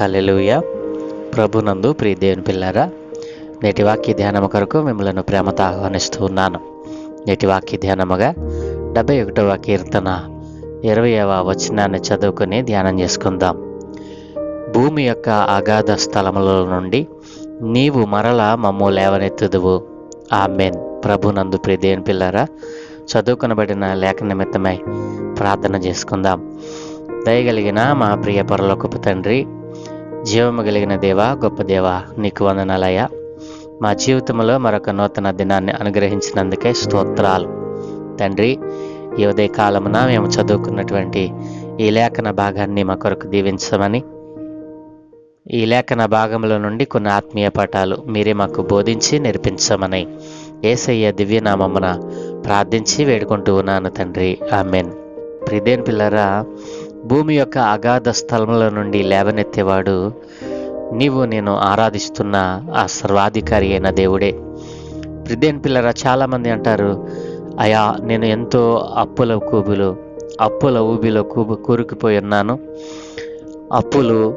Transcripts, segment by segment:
Hallelujah ప్రభునందు ప్రియ దేవుని పిల్లారా నేటి వాక్య ధ్యానము కొరకు మిమ్మల్ని ప్రేమతో ఆహ్వానిస్తూ ఉన్నాను. నేటి వాక్య ధ్యానముగా డెబ్బై ఒకటవ కీర్తన ఇరవైవ వచనాన్ని చదువుకొని ధ్యానం చేసుకుందాం. భూమి యొక్క అగాధ స్థలముల నుండి నీవు మరల మమ్ము లేవనెత్తుదువు. ఆమెన్. ప్రభునందు ప్రియ దేవుని పిల్లారా చదువుకునబడిన లేఖ నిమిత్తమై ప్రార్థన చేసుకుందాం. దయగలిగిన మా ప్రియ పరలోకపు తండ్రి జీవము కలిగిన దేవా గొప్ప దేవా నీకు వందనాలయ్యా. మా జీవితంలో మరొక నూతన దినాన్ని అనుగ్రహించినందుకే స్తోత్రాలు. తండ్రి ఈ ఉదయ కాలమున మేము చదువుకున్నటువంటి ఈ లేఖన భాగాన్ని మా కొరకు దీవించమని ఈ లేఖన భాగంలో నుండి కొన్ని ఆత్మీయ పాఠాలు మీరే మాకు బోధించి నేర్పించమని ఏసయ్య దివ్యనామమున ప్రార్థించి వేడుకుంటూ ఉన్నాను తండ్రి. ఆమెన్. ప్రిదేన్ పిల్లరా భూమి యొక్క అగాధ స్థలముల నుండి లేవనెత్తేవాడు నీవు నేను ఆరాధిస్తున్న ఆ సర్వాధికారి అయిన దేవుడే. ప్రిదేన్ పిల్లరా చాలామంది అంటారు అయా నేను ఎంతో అప్పుల కూబులు అప్పుల ఊబిలో కూబు కూరుకుపోయి ఉన్నాను. అప్పులు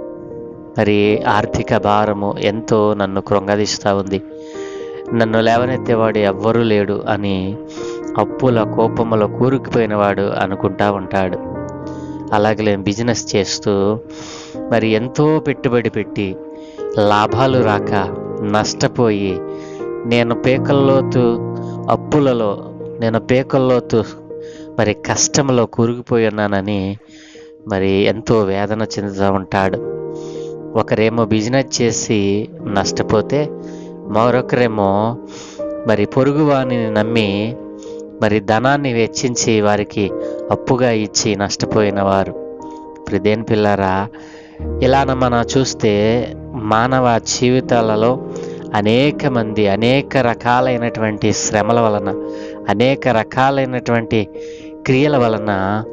మరి ఆర్థిక భారము ఎంతో నన్ను కృంగదీస్తూ ఉంది. నన్ను లేవనెత్తేవాడు ఎవ్వరూ లేడు అని అప్పుల కోపములో కూరుకుపోయినవాడు అనుకుంటా ఉంటాడు. అలాగే బిజినెస్ చేస్తూ మరి ఎంతో పెట్టుబడి పెట్టి లాభాలు రాక నష్టపోయి నేను పేకల్లోతు అప్పులలో నేను పేకల్లోతు మరి కష్టంలో కూరుకుపోయి ఉన్నానని మరి ఎంతో వేదన చెందుతూ ఉంటాడు. ఒకరేమో బిజినెస్ చేసి నష్టపోతే మరొకరేమో మరి పొరుగువాని నమ్మి మరి ధనాన్ని వెచ్చించి వారికి అప్పుగా ఇచ్చి నష్టపోయిన వారు. ప్రదేన్ పిల్లరా ఇలాన మనం చూస్తే మానవ జీవితాలలో అనేక మంది అనేక రకాలైనటువంటి శ్రమల వలన అనేక రకాలైనటువంటి క్రియల వలన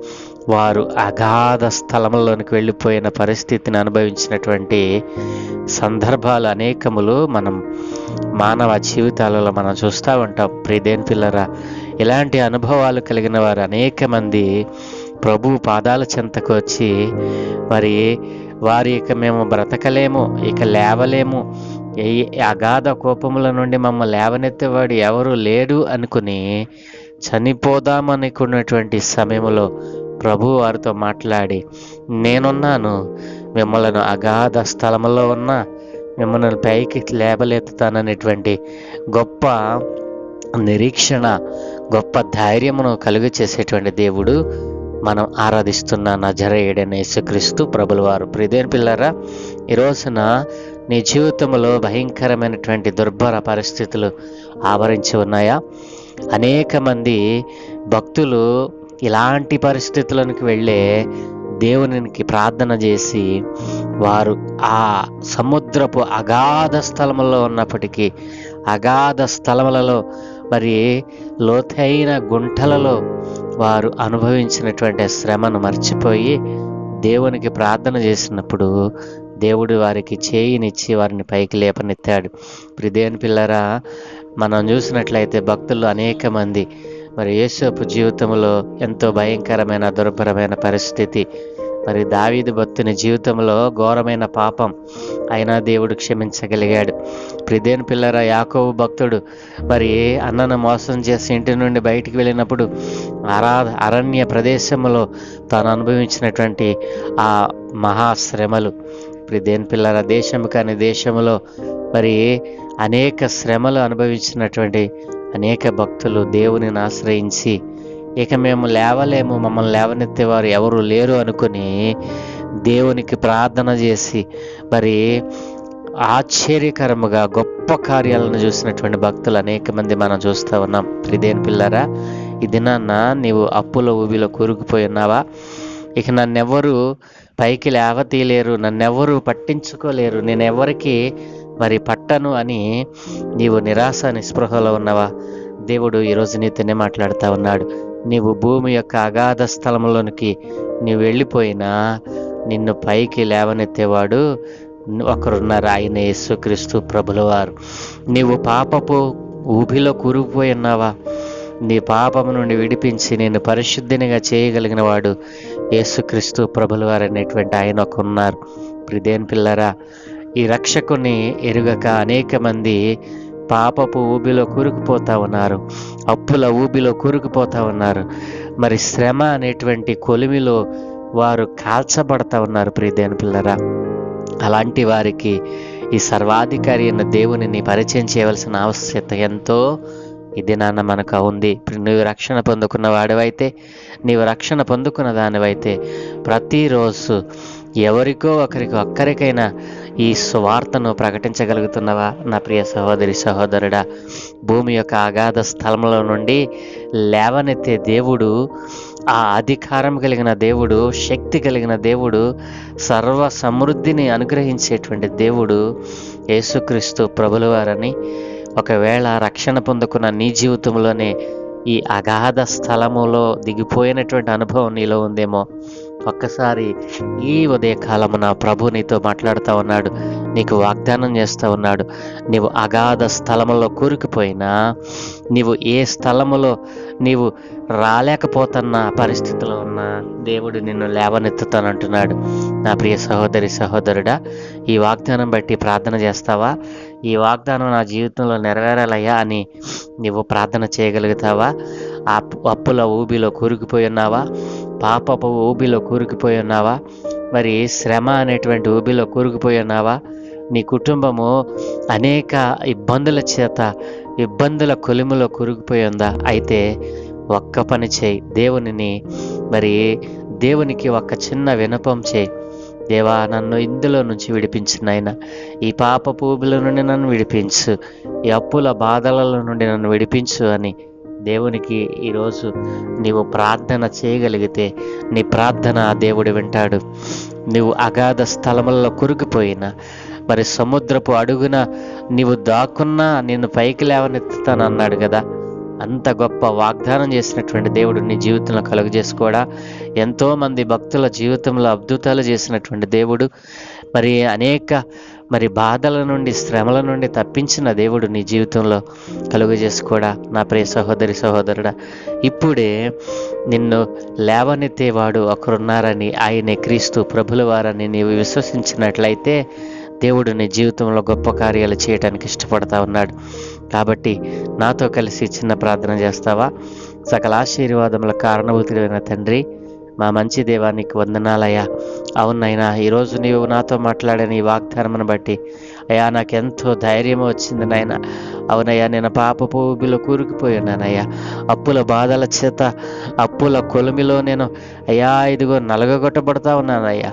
వారు అగాధ స్థలంలోనికి వెళ్ళిపోయిన పరిస్థితిని అనుభవించినటువంటి సందర్భాలు అనేకములు మనం మానవ జీవితాలలో మనం చూస్తూ ఉంటాం. ప్రిదేన్ పిల్లరా ఇలాంటి అనుభవాలు కలిగిన వారు అనేక మంది ప్రభు పాదాల చెంతకు వచ్చి మరి వారి ఇక మేము బ్రతకలేము ఇక లేవలేము ఈ అగాధ కోపముల నుండి మమ్మల్ని లేవనెత్తేవాడు ఎవరు లేడు అనుకుని చనిపోదామనుకున్నటువంటి సమయంలో ప్రభు వారితో మాట్లాడి నేనున్నాను మిమ్మల్ని అగాధ స్థలంలో ఉన్న మిమ్మల్ని పైకి లేవలెత్తుతాననేటువంటి గొప్ప నిరీక్షణ గొప్ప ధైర్యమును కలుగు చేసేటువంటి దేవుడు మనం ఆరాధిస్తున్న నజరేయుడైన యేసుక్రీస్తు ప్రభులవారు. ప్రిదేని పిల్లరా ఈ రోజున నీ జీవితంలో భయంకరమైనటువంటి దుర్భర పరిస్థితులు ఆవరించి ఉన్నాయా? అనేక మంది భక్తులు ఇలాంటి పరిస్థితులకు వెళ్ళే దేవునికి ప్రార్థన చేసి వారు ఆ సముద్రపు అగాధ స్థలములో ఉన్నప్పటికీ అగాధ స్థలములలో మరి లోతైన గుంటలలో వారు అనుభవించినటువంటి శ్రమను మర్చిపోయి దేవునికి ప్రార్థన చేసినప్పుడు దేవుడు వారికి చేయినిచ్చి వారిని పైకి లేపనెత్తాడు. ప్రిదేని పిల్లరా మనం చూసినట్లయితే భక్తులు అనేక మంది మరి యేసపు జీవితంలో ఎంతో భయంకరమైన దుర్భరమైన పరిస్థితి మరి దావీదు భక్తుని జీవితంలో ఘోరమైన పాపం అయినా దేవుడు క్షమించగలిగాడు. ప్రిదేన్ పిల్లర యాకోబు భక్తుడు మరి అన్నను మోసం చేసి ఇంటి నుండి బయటికి వెళ్ళినప్పుడు అరా అరణ్య ప్రదేశంలో తాను అనుభవించినటువంటి ఆ మహాశ్రమలు. ప్రిదేన్ పిల్లర దేశం కాని దేశంలో మరి అనేక శ్రమలు అనుభవించినటువంటి అనేక భక్తులు దేవునిని ఆశ్రయించి ఇక మేము లేవలేము మమ్మల్ని లేవనెత్తేవారు ఎవరు లేరు అనుకుని దేవునికి ప్రార్థన చేసి మరి ఆశ్చర్యకరముగా గొప్ప కార్యాలను చూసినటువంటి భక్తులు అనేక మంది మనం చూస్తూ ఉన్నాం. త్రిదేని పిల్లరా ఈ దినాన్న నీవు అప్పుల ఊబిలో కూరుకుపోయి ఉన్నావా? ఇక నన్నెవరు పైకి లేవతీయలేరు నన్నెవరు పట్టించుకోలేరు నేను ఎవరికి మరి పట్టను అని నీవు నిరాశ నిస్పృహలో ఉన్నావా? దేవుడు ఈరోజు నీతోనే మాట్లాడుతూ ఉన్నాడు. నీవు భూమి యొక్క అగాధ స్థలంలోనికి నీవు వెళ్ళిపోయినా నిన్ను పైకి లేవనెత్తేవాడు ఒకరున్నారు. ఆయన యేసుక్రీస్తు ప్రభులవారు. నీవు పాపపు ఊబిలో కూరుకుపోయి ఉన్నావా? నీ పాపము నుండి విడిపించి నేను పరిశుద్ధినిగా చేయగలిగిన వాడు యేసుక్రీస్తు ప్రభులవారు అనేటువంటి ఆయన ఒక ఉన్నారు ప్రిదేన్ పిల్లరా ఈ రక్షకుని ఎరుగక అనేక మంది పాపపు ఊబిలో కూరుకుపోతా ఉన్నారు. అప్పుల ఊబిలో కూరుకుపోతా ఉన్నారు. మరి శ్రమ అనేటువంటి కొలిమిలో వారు కాల్చబడతా ఉన్నారు ప్రియదేని పిల్లరా. అలాంటి వారికి ఈ సర్వాధికారి అయిన దేవునిని పరిచయం చేయవలసిన ఆవశ్యకత ఎంతో ఇది నాన్న మనకు ఉంది. నువ్వు రక్షణ పొందుకున్న వాడివైతే నీవు రక్షణ పొందుకున్న దానివైతే ప్రతిరోజు ఎవరికో ఒకరికి ఒక్కరికైనా ఈ సువార్తను ప్రకటించగలుగుతున్నవా? నా ప్రియ సహోదరి సహోదరుడా భూమి యొక్క అగాధ స్థలంలో నుండి లేవనెత్తే దేవుడు ఆ అధికారం కలిగిన దేవుడు శక్తి కలిగిన దేవుడు సర్వ సమృద్ధిని అనుగ్రహించేటువంటి దేవుడు యేసుక్రీస్తు ప్రభులవారని ఒకవేళ రక్షణ పొందుకున్న నీ జీవితంలోనే ఈ అగాధ స్థలములో దిగిపోయినటువంటి అనుభవం నీలో ఉందేమో? ఒక్కసారి ఈ ఉదయకాలమున ప్రభు నీతో మాట్లాడుతూ ఉన్నాడు. నీకు వాగ్దానం చేస్తూ ఉన్నాడు. నీవు అగాధ స్థలములో కూరుకుపోయినా నీవు ఏ స్థలములో నీవు రాలేకపోతున్న పరిస్థితిలో ఉన్న దేవుడు నిన్ను లేవనెత్తుతానంటున్నాడు. నా ప్రియ సహోదరి సహోదరుడా ఈ వాగ్దానం బట్టి ప్రార్థన చేస్తావా? ఈ వాగ్దానం నా జీవితంలో నెరవేరాలయ్యా అని నీవు ప్రార్థన చేయగలుగుతావా? ఆ అప్పుల ఊబిలో కూరుకుపోయి ఉన్నావా? పాపపు ఊబిలో కూరుకుపోయి ఉన్నావా? మరి శ్రమ అనేటువంటి ఊబిలో కూరుకుపోయి ఉన్నావా? నీ కుటుంబము అనేక ఇబ్బందుల చేత ఇబ్బందుల కొలిములో కూరుకుపోయి ఉందా? అయితే ఒక్క పని చేయి. దేవునిని మరి దేవునికి ఒక చిన్న వినపం చేయి. దేవా నన్ను ఇందులో నుంచి విడిపించు నాయన. ఈ పాప పూబుల నుండి నన్ను విడిపించు. ఈ అప్పుల బాధల నుండి నన్ను విడిపించు అని దేవునికి ఈరోజు నీవు ప్రార్థన చేయగలిగితే నీ ప్రార్థన దేవుడు వింటాడు. నీవు అగాధ స్థలములలో కురికిపోయినా మరి సముద్రపు అడుగున నీవు దాక్కున్నా నిన్ను పైకి లేవనెత్తుతాను అన్నాడు కదా. అంత గొప్ప వాగ్దానం చేసినటువంటి దేవుడు నీ జీవితంలో కలుగజేసుకోడా? ఎంతోమంది భక్తుల జీవితంలో అద్భుతాలు చేసినటువంటి దేవుడు. మరి అనేక మరి బాధల నుండి శ్రమల నుండి తప్పించిన దేవుడు నీ జీవితంలో కలుగు చేసుకోడా నా ప్రియ సహోదరి సహోదరుడా ఇప్పుడే నిన్ను లేవనెత్తేవాడు ఒకరున్నారని ఆయనే క్రీస్తు ప్రభుల వారని నీవు విశ్వసించినట్లయితే దేవుడు నీ జీవితంలో గొప్ప కార్యాలు చేయడానికి ఇష్టపడతా ఉన్నాడు. కాబట్టి నాతో కలిసి చిన్న ప్రార్థన చేస్తావా? సకల ఆశీర్వాదముల కారణభూతుడైన తండ్రి మా మంచి దేవానికి వందనాలయ్యా. అవునైనా ఈరోజు నీవు నాతో మాట్లాడిన ఈ వాగ్దానమును బట్టి అయ్యా నాకెంతో ధైర్యం వచ్చింది నాయన. అవునయ్యా నేను పాప ఊబిలో కూరుకుపోయి ఉన్నానయ్యా అప్పుల బాధల చేత అప్పుల కొలిమిలో నేను అయ్యా ఇదిగో నలగగొట్టబడతా ఉన్నానయ్యా.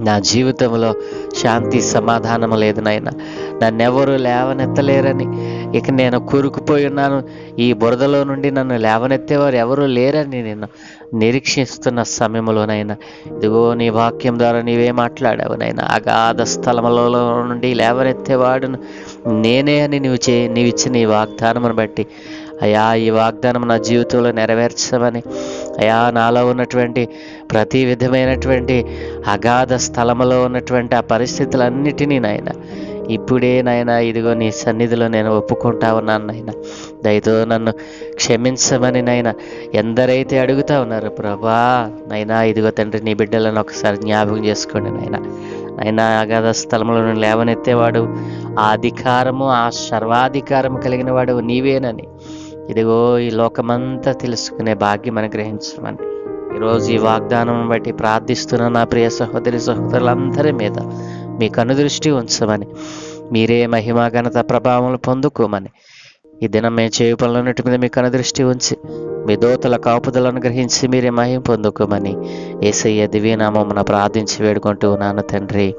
నా జీవితంలో శాంతి సమాధానం లేదు నాయన. నన్నెవరు లేవనెత్తలేరని ఇక నేను కూరుకుపోయి ఉన్నాను ఈ బురదలో నుండి నన్ను లేవనెత్తేవారు ఎవరూ లేరని నేను నిరీక్షిస్తున్న సమయంలోనైనా ఇదిగో నీ వాక్యం ద్వారా నీవే మాట్లాడావు నైనా అగాధ స్థలములలో నుండి లేవనెత్తేవాడును నేనే అని నీవు చే నీవు ఇచ్చిన ఈ వాగ్దానమును బట్టి. అయా ఈ వాగ్దానం నా జీవితంలో నెరవేర్చమని. అయా నాలో ఉన్నటువంటి ప్రతి విధమైనటువంటి అగాధ స్థలములో ఉన్నటువంటి ఆ పరిస్థితులన్నిటినీ నాయన ఇప్పుడే నాయన ఇదిగో నీ సన్నిధిలో నేను ఒప్పుకుంటా ఉన్నాను నాయన. దయతో నన్ను క్షమించమని నాయన ఎందరైతే అడుగుతా ఉన్నారు ప్రభా నైనా ఇదిగో తండ్రి నీ బిడ్డలను ఒకసారి జ్ఞాపకం చేసుకోండి నాయన. అయినా అగాధ స్థలంలో లేవనెత్తేవాడు ఆ అధికారము ఆ సర్వాధికారము కలిగిన వాడు నీవేనని. ఇదిగో ఈ లోకమంతా తెలుసుకునే భాగ్యం అనుగ్రహించమని. ఈరోజు ఈ వాగ్దానం బట్టి ప్రార్థిస్తున్న నా ప్రియ సహోదరి సహోదరులందరి మీద మీ కనుదృష్టి ఉంచమని. మీరే మహిమా ఘనత ప్రభావం పొందుకోమని. ఈ దినం మేము చేయు పనులన్నిటి మీద మీ కనుదృష్టి ఉంచి మీ దోతల కాపుదలను గ్రహించి మీరే మహిం పొందుకోమని ఏసయ్య దివ్యనామమున ప్రార్థించి వేడుకుంటూ ఉన్నాను తండ్రి.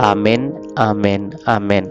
ఆ మెన్ ఆమెన్ ఆమెన్.